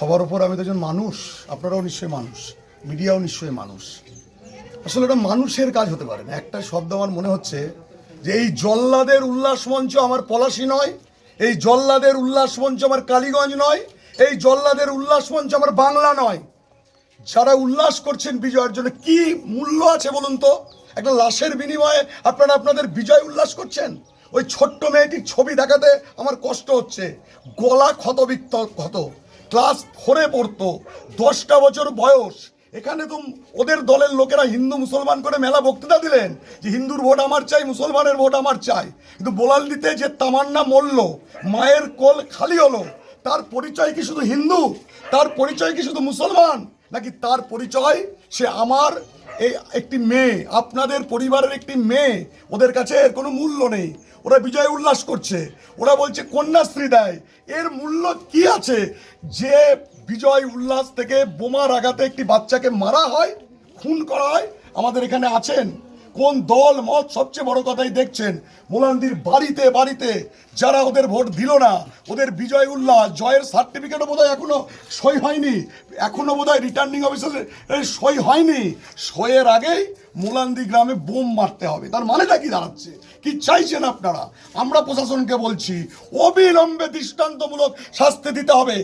সবার উপর আমি তো একজন মানুষ, আপনারাও নিশ্চয়ই মানুষ, মিডিয়াও নিশ্চয়ই মানুষ। আসলে এটা মানুষের কাজ হতে পারে না। একটা শব্দ আমার মনে হচ্ছে যে এই জল্লাদের উল্লাস মঞ্চ আমার পলাশি নয়, এই জল্লাদের উল্লাস মঞ্চ আমার কালীগঞ্জ নয়, এই জল্লাদের উল্লাস মঞ্চ আমার বাংলা নয়। যারা উল্লাস করছেন বিজয়ের জন্য কি মূল্য আছে বলুন তো? একটা লাশের বিনিময়ে আপনারা আপনাদের বিজয় উল্লাস করছেন? ওই ছোট্ট মেয়েটির ছবি দেখাতে আমার কষ্ট হচ্ছে। গলা ক্ষতবিক্ত ক্ষত। ক্লাস ফোরে পড়তো, দশটা বছর বয়স। এখানে তো ওদের দলের লোকেরা হিন্দু মুসলমান করে মেলা বক্তৃতা দিলেন যে হিন্দুর ভোট আমার চাই, মুসলমানের ভোট আমার চাই। কিন্তু বোলাল দিতে যে তামান্না মরল, মায়ের কোল খালি হলো, তার পরিচয় কি শুধু হিন্দু? তার পরিচয় কি শুধু মুসলমান? নাকি তার পরিচয় সে আমার এই একটি মেয়ে, আপনাদের পরিবারের একটি মেয়ে, ওদের কাছে কোনো মূল্য নেই। ওরা বিজয় উল্লাস করছে। ওরা বলছে, কন্যাশ্রী দেয়। এর মূল্য কি আছে? যে বিজয় উল্লাস থেকে বোমার আঘাতে একটি বাচ্চাকে মারা হয়, খুন করা হয়, আমাদের এখানে আছেন কোন দল মত সবচেয়ে বড় কথাই দেখছেন? মোলান্দির বাড়িতে বাড়িতে যারা ওদের ভোট দিল না, ওদের বিজয় উল্লাস, জয়ের সার্টিফিকেটও বোধহয় এখনও সই হয়নি। এখনও বোধহয় রিটার্নিং অফিসারের সই হয়নি। সইয়ের আগেই মোলান্দি গ্রামে বোম মারতে হবে। তার মানেটা কি দাঁড়াচ্ছে? কি চাইছেন আপনারা? আমরা প্রশাসনকে বলছি, অবিলম্বে দৃষ্টান্তমূলক শাস্তি দিতে হবে।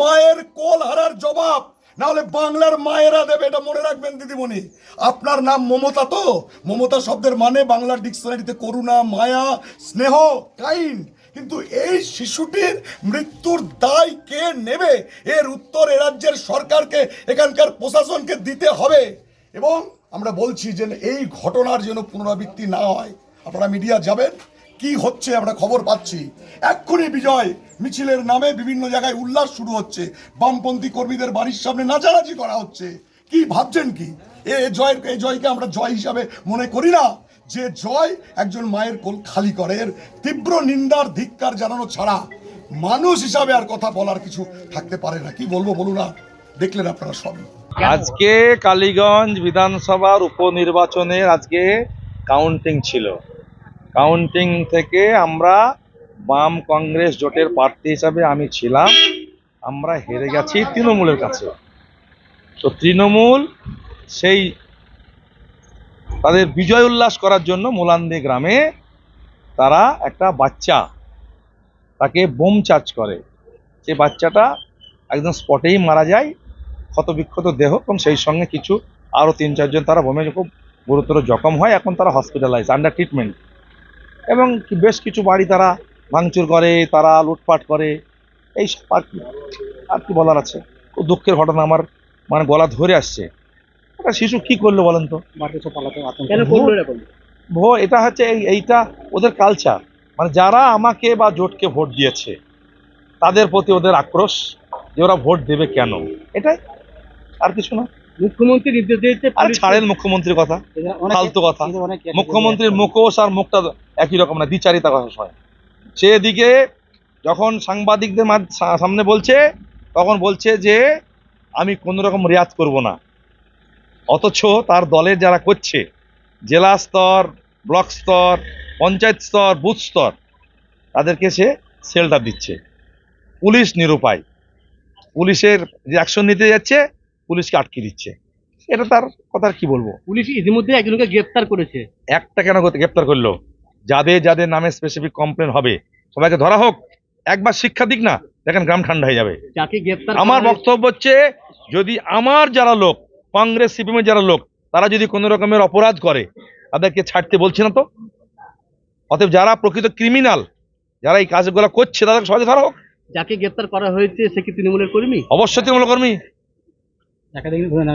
মায়ের কোল হারার জবাব নাহলে বাংলার মায়েরা দেবে, এটা মনে রাখবেন দিদিমণি। আপনার নাম মমতা তো? মমতা শব্দের মানে বাংলার ডিকশনারিতে করুণা, মায়া, স্নেহ, কাইন্ড। কিন্তু এই শিশুটির মৃত্যুর দায় কে নেবে? এর উত্তর এ রাজ্যের সরকারকে, এখানকার প্রশাসনকে দিতে হবে। এবং আমরা বলছি যে এই ঘটনার যেন পুনরাবৃত্তি না হয়। আপনারা মিডিয়া যাবেন। কি হচ্ছে আমরা খবর পাচ্ছি? এক্ষুনি বিজয় মিছিলের নামে বিভিন্ন জায়গায় উল্লাস শুরু হচ্ছে। বামপন্থী কর্মীদের বাড়ির সামনে নাচানাচি করা হচ্ছে। কি ভাবছেন কি? এ জয়ের, এ জয়কে আমরা জয় হিসাবে মনে করি না। যে জয় একজন মায়ের কোল খালি করে, এর তীব্র নিন্দার ধিক্কার জানানো ছাড়া মানুষ হিসাবে আর কথা বলার কিছু থাকতে পারে না। কি বলব বলুন না দেখলেন আপনারা সবই আজকে কালীগঞ্জ বিধানসভার উপনির্বাচনের আজকে কাউন্টিং ছিল। কাউন্টিং থেকে আমরা বাম কংগ্রেস জোটের প্রার্থী হিসাবে আমি ছিলাম। আমরা হেরে গেছি তৃণমূলের কাছে। তো তৃণমূল সেই তাদের বিজয় উল্লাস করার জন্য মোলান্দি গ্রামে তারা একটা বাচ্চা তাকে বোম চার্জ করে। সে বাচ্চাটা একদম স্পটেই মারা যায়, ক্ষতবিক্ষত দেহ, এবং সেই সঙ্গে কিছু আরও তিন চারজন তারা বোমে খুব গুরুতর জখম হয়। এখন তারা হসপিটালাইজ আন্ডার ট্রিটমেন্ট এবং কি- বেশ কিছু বাড়ি তারা ভাঙচুর করে তারা লুটপাট করে। এই সব আর কি আর কি বলার আছে? খুব দুঃখের ঘটনা আমার মানে গলা ধরে আসছে। একটা শিশু কি করল বলেন তো? কেন ভো এটা হচ্ছে এই এইটা ওদের কালচার মানে যারা আমাকে বা জোটকে ভোট দিয়েছে তাদের প্রতি ওদের আক্রোশ যে ওরা ভোট দেবে কেন? এটাই। আর কিছু না। মুখ্যমন্ত্রী নির্দেশ দিয়েছে আর পুলিশ- ছাড়েন মুখ্যমন্ত্রীর কথা। ফালতু কথা। মুখ্যমন্ত্রীর মুখোশ আর মুখটা একই রকম না দ্বিচারিতা কথা হয় সেদিকে যখন সাংবাদিকদের সামনে বলছে তখন বলছে যে আমি কোনো রকম রেয়াজ করব না। অথচ তার দলের যারা করছে জেলা স্তর ব্লক স্তর পঞ্চায়েত স্তর বুথ স্তর তাদেরকে সে শেল্টার দিচ্ছে। পুলিশ নিরুপায়। পুলিশের যে অ্যাকশন নিতে যাচ্ছে পুলিশকে আটকে দিচ্ছে। এটা তার কথা কি বলব? পুলিশ ইতিমধ্যে একজনকে গ্রেফতার করেছে। একটা কেন করতে- গ্রেপ্তার করল? যাদের যাদের নামে স্পেসিফিক কমপ্লেন হবে সবাইকে ধরা হোক একবার শিক্ষা দিক না দেখেন গ্রাম ঠান্ডা হয়ে যাবে। আমার বক্তব্য হচ্ছে যদি আমার যারা লোক কংগ্রেস সিপিএম এর যারা লোক তারা যদি কোনো রকমের অপরাধ করে তাদেরকে ছাড়তে বলছে না তো? অতএব যারা প্রকৃত ক্রিমিনাল যারা এই কাজগুলো করছে তাদের সহজে ধরা হোক। যাকে গ্রেফতার করা হয়েছে সে কি তৃণমূলের কর্মী? অবশ্যই তৃণমূল কর্মী।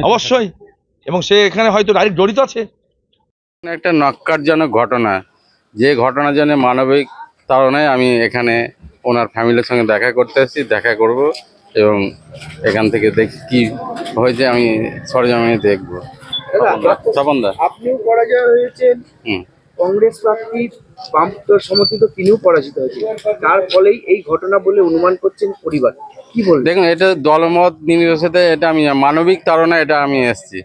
অবশ্যই। এবং সে এখানে হয়তো ডাইরেক্ট জড়িত আছে। একটা নক্কারজনক ঘটনা। যে ঘটনার জন্য মানবিক তাড়নায় আমি এখানে ওনার ফ্যামিলির সঙ্গে দেখা করতে এসেছি দেখা করব এবং এখান থেকে দেখি কি হয়েছে আমি সরজমিনে দেখব। স্বপনদা আপনিও পরাজয় হয়েছেন। কংগ্রেস প্রার্থী বাম সমর্থিত তিনিও পরাজিত হয়েছেন। তার ফলেই এই ঘটনা বলে অনুমান করছেন পরিবার। কি বলবেন? দেখুন এটা দলমত নির্বিশেষে এটা আমি মানবিক তাড়না এটা আমি এসেছি।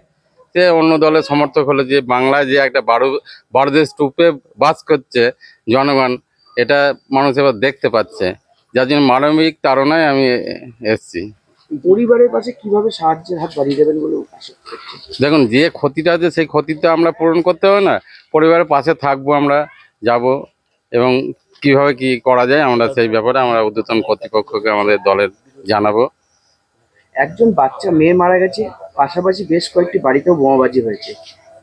সে অন্য দলের সমর্থক হলো যে বাংলায় যে একটা বারো ভারতের স্তূপে বাস করছে জনগণ এটা মানুষ এবার দেখতে পাচ্ছে। যার জন্য মানবিক তাড়নায় আমি এসেছি। পরিবারের পাশে কীভাবে সাহায্যের হাত বাড়িয়ে দেবেন বলে দেখুন যে ক্ষতিটা আছে সেই ক্ষতিটা আমরা পূরণ করতে হবে না। পরিবারের পাশে থাকব আমরা যাব এবং কীভাবে কি করা যায় আমরা সেই ব্যাপারে আমরা ঊর্ধ্বতন কর্তৃপক্ষকে আমাদের দলের জানাব। একজন বাচ্চা মেয়ে মারা গেছে পাশাপাশি বেশ কয়েকটি বাড়িতেও বোমাবাজি হয়েছে।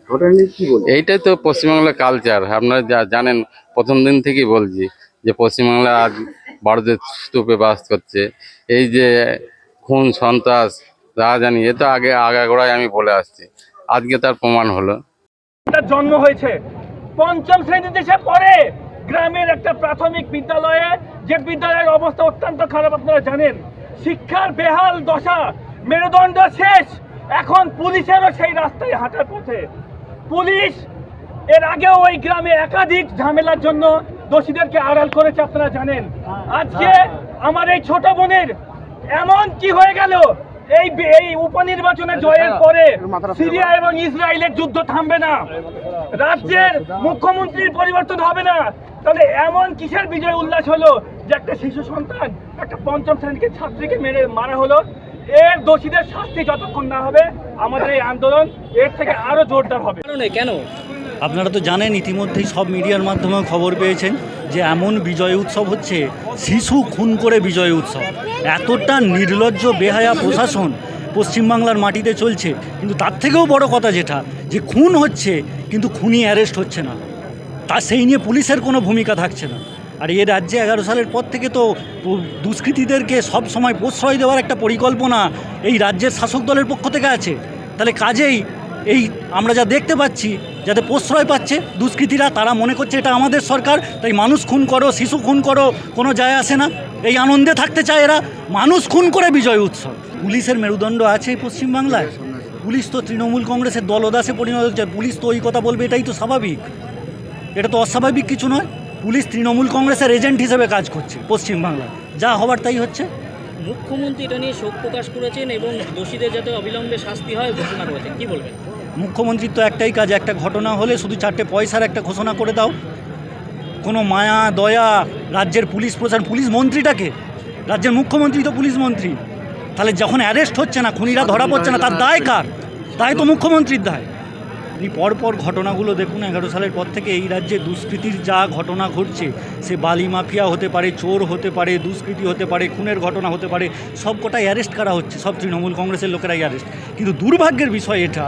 ঘটনা কি বলবেন? এইটাই তো পশ্চিমবাংলার কালচার আপনারা যা জানেন প্রথম দিন থেকেই বলছি যে পশ্চিমবাংলা আজ বড়দের স্তূপে বাস করছে। এই যে খুন সন্ত্রাস রাজানি এ তো আগে আগাগোড়ায় আমি বলে আসছি। আজকে তার প্রমাণ হলো। তার জন্ম হয়েছে। পঞ্চম শ্রেণীতে সে পড়ে গ্রামের একটা প্রাথমিক বিদ্যালয়ে যে বিদ্যালয়ের অবস্থা অত্যন্ত খারাপ আপনারা জানেন। শিক্ষার বেহাল দশা মেরুদণ্ড শেষ। এখন পুলিশেরও সেই রাস্তায় হাঁটার পথে। পুলিশ এর আগেও ওই গ্রামে একাধিক ঝামেলার জন্য দোষীদেরকে আড়াল করেছে আপনারা জানেন। আজকে আমার এই ছোট বোনের এমন কি হয়ে গেল? এই এই উপনির্বাচনে জয়ের পরে সিরিয়া এবং ইসরায়েলের যুদ্ধ থামবে না। রাজ্যের মুখ্যমন্ত্রীর পরিবর্তন হবে না। তাহলে এমন কিসের বিজয় উল্লাস হলো যে একটা শিশু সন্তান একটা পঞ্চম শ্রেণীকে ছাত্রীকে মেরে মারা হলো? এর দোষীদের শাস্তি যতক্ষণ না হবে, আমাদের এই আন্দোলন এর থেকে আরও জোরদার হবে। কেন? আপনারা তো জানেন, ইতিমধ্যেই সব মিডিয়ার মাধ্যমে খবর পেয়েছেন যে এমন বিজয় উৎসব হচ্ছে, শিশু খুন করে বিজয় উৎসব। এতটা নির্লজ্জ, বেহায়া প্রশাসন পশ্চিমবাংলার মাটিতে চলছে। কিন্তু তার থেকেও বড় কথা যেটা, যে খুন হচ্ছে, কিন্তু খুনি অ্যারেস্ট হচ্ছে না। তা সেই নিয়ে পুলিশের কোনো ভূমিকা থাকছে না। আর এ রাজ্যে এগারো সালের পর থেকে তো দুষ্কৃতীদেরকে সব সময় প্রশ্রয় দেওয়ার একটা পরিকল্পনা এই রাজ্যের শাসক দলের পক্ষ থেকে আছে। তাহলে কাজেই এই আমরা যা দেখতে পাচ্ছি, যাতে প্রশ্রয় পাচ্ছে দুষ্কৃতীরা, তারা মনে করছে এটা আমাদের সরকার, তাই মানুষ খুন করো, শিশু খুন করো, কোনো যায় আসে না। এই আনন্দে থাকতে চায় এরা, মানুষ খুন করে বিজয় উৎসব। পুলিশের মেরুদণ্ড আছে পশ্চিমবাংলায়। পুলিশ তো তৃণমূল কংগ্রেসের দলদাসে পরিণত হচ্ছে, পুলিশ তো ওই কথা বলবে, এটাই তো স্বাভাবিক। এটা তো অস্বাভাবিক কিছু নয়। পুলিশ তৃণমূল কংগ্রেসের এজেন্ট হিসেবে কাজ করছে পশ্চিমবাংলায়। যা হবার তাই হচ্ছে। মুখ্যমন্ত্রী এটা নিয়ে শোক প্রকাশ করেছেন এবং দোষীদের যাতে অবিলম্বে শাস্তি হয় ঘোষণা করেছেন। কি বলবেন? মুখ্যমন্ত্রীর তো একটাই কাজ একটা ঘটনা হলে শুধু চারটে পয়সার একটা ঘোষণা করে দাও। কোনো মায়া দয়া রাজ্যের পুলিশ প্রশাসন পুলিশ মন্ত্রীটাকে? রাজ্যের মুখ্যমন্ত্রী তো পুলিশ মন্ত্রী। তাহলে যখন অ্যারেস্ট হচ্ছে না খুনিরা ধরা পড়ছে না তার দায় কার? দায় তো মুখ্যমন্ত্রীর দায়। আপনি পরপর ঘটনাগুলো দেখুন, এগারো সালের পর থেকে এই রাজ্যে দুষ্কৃতির যা ঘটনা ঘটছে, সে বালি মাফিয়া হতে পারে, চোর হতে পারে, দুষ্কৃতি হতে পারে, খুনের ঘটনা হতে পারে, সব কটাই অ্যারেস্ট করা হচ্ছে, সব তৃণমূল কংগ্রেসের লোকেরাই অ্যারেস্ট কিন্তু দুর্ভাগ্যের বিষয় এটা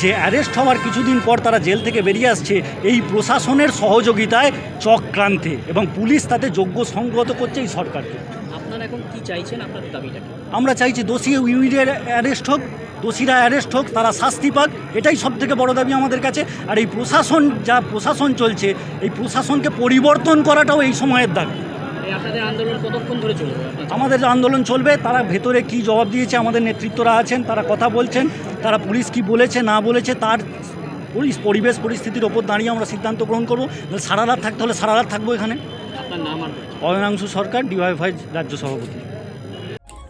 যে অ্যারেস্ট হওয়ার কিছুদিন পর তারা জেল থেকে বেরিয়ে আসছে, এই প্রশাসনের সহযোগিতায় চক্রান্তে এবং পুলিশ তাতে যোগ্য সংগত করছে এই সরকারকে। কি চাইছেন আপনাদের দাবিটা কি? আমরা চাইছি দোষী ইউনিটের অ্যারেস্ট হোক দোষীরা অ্যারেস্ট হোক তারা শাস্তি পাক এটাই সব থেকে বড় দাবি আমাদের কাছে। আর এই প্রশাসন যা প্রশাসন চলছে এই প্রশাসনকে পরিবর্তন করাটাও এই সময়ের দাবি। আপনাদের আন্দোলন কতক্ষণ ধরে চলবে? আমাদের যে আন্দোলন চলবে তারা ভেতরে কি জবাব দিয়েছে আমাদের নেতৃত্বরা আছেন তারা কথা বলছেন তারা পুলিশ কি বলেছে না বলেছে তার পুলিশ পরিবেশ পরিস্থিতির ওপর দাঁড়িয়ে আমরা সিদ্ধান্ত গ্রহণ করব। সারা রাত থাকতে হলে সারা রাত থাকব এখানে। আপনার নাম অয়নাংশু সরকার ডিওয়াইফাই রাজ্য সভাপতি।